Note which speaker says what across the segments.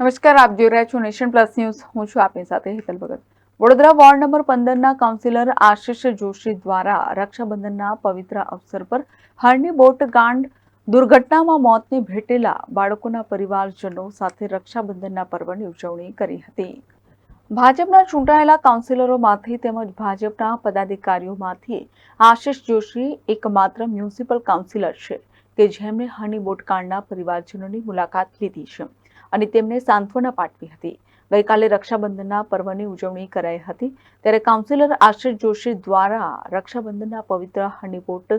Speaker 1: નમસ્કાર, આપ જોઈ રહ્યા છો નેશન પ્લસ ન્યૂઝ. હું છું આપની સાથે હેતલ ભગત. વડોદરા વોર્ડ નંબર પંદરના કાઉન્સિલર આશિષ જોશી દ્વારા રક્ષાબંધનના પવિત્ર અવસર પર હરની બોટગાંડ દુર્ઘટનામાં મોતને ભેટેલા બાળકોના પરિવારજનો સાથે રક્ષાબંધનના પર્વની ઉજવણી કરી હતી. ભાજપના ચૂંટાયેલા કાઉન્સિલરોમાંથી તેમજ ભાજપના પદાધિકારીઓમાંથી આશિષ જોશી એકમાત્ર મ્યુનિસિપલ કાઉન્સિલર છે કે જેમણે હની બોટકાંડના પરિવારજનોની મુલાકાત લીધી છે. અને તેમને સાંત્વના પાઠવી હતી. ગઈકાલે રક્ષાબંધનના પર્વની ઉજવણી કરાઈ હતી. ત્યારે કાઉન્સિલર આશિષ જોશી દ્વારા રક્ષાબંધનના પવિત્ર હનીબોટ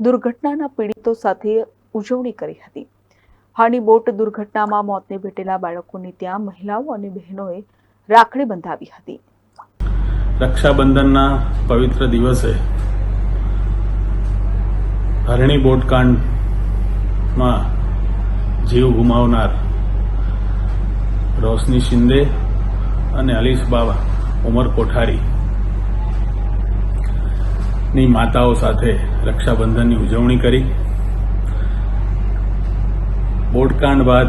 Speaker 1: દુર્ઘટનાના પીડિતો સાથે ઉજવણી કરી હતી. હનીબોટ દુર્ઘટનામાં મોતને ભેટેલા બાળકોને ત્યાં મહિલાઓ અને બહેનોએ રાખડી બંધાવી હતી.
Speaker 2: રક્ષાબંધનના પવિત્ર દિવસે હરણી બોટકાંડમાં જીવ ગુમાવનાર રોશની શિંદે અને અલીશ બાબા ઉમર કોઠારી ની માતાઓ સાથે રક્ષાબંધનની ઉજવણી કરી. બોટકાંડ બાદ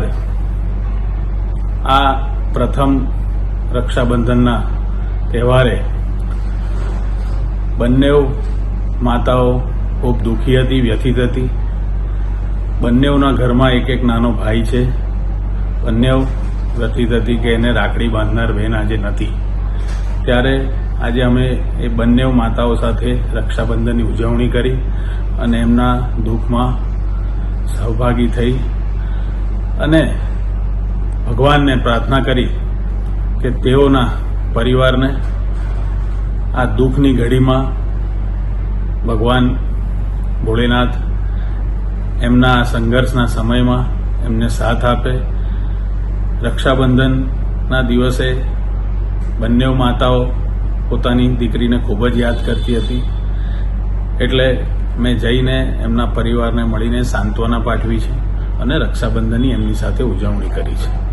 Speaker 2: આ પ્રથમ રક્ષાબંધનના તહેવારે બંને માતાઓ ખૂબ દુઃખી હતી, વ્યથિત હતી. બંનેઓના ઘરમાં એક એક નાનો ભાઈ છે. બંને વ્યથિત હતી કે એને રાખડી બાંધનાર બહેન આજે નથી. ત્યારે આજે અમે એ બંને માતાઓ સાથે રક્ષાબંધનની ઉજવણી કરી અને એમના દુઃખમાં સહભાગી થઈ અને ભગવાનને પ્રાર્થના કરી કે તેઓના પરિવારને આ દુઃખની ઘડીમાં ભગવાન ભોળેનાથ એમના સંઘર્ષના સમયમાં એમને સાથ આપે રક્ષાબંધનના દિવસે બંને માતાઓ પોતાની દીકરીને ખૂબ જ યાદ કરતી હતી. એટલે મેં જઈને એમના પરિવારને મળીને સાંત્વના પાઠવી છે અને રક્ષાબંધનની એમની સાથે ઉજવણી કરી છે.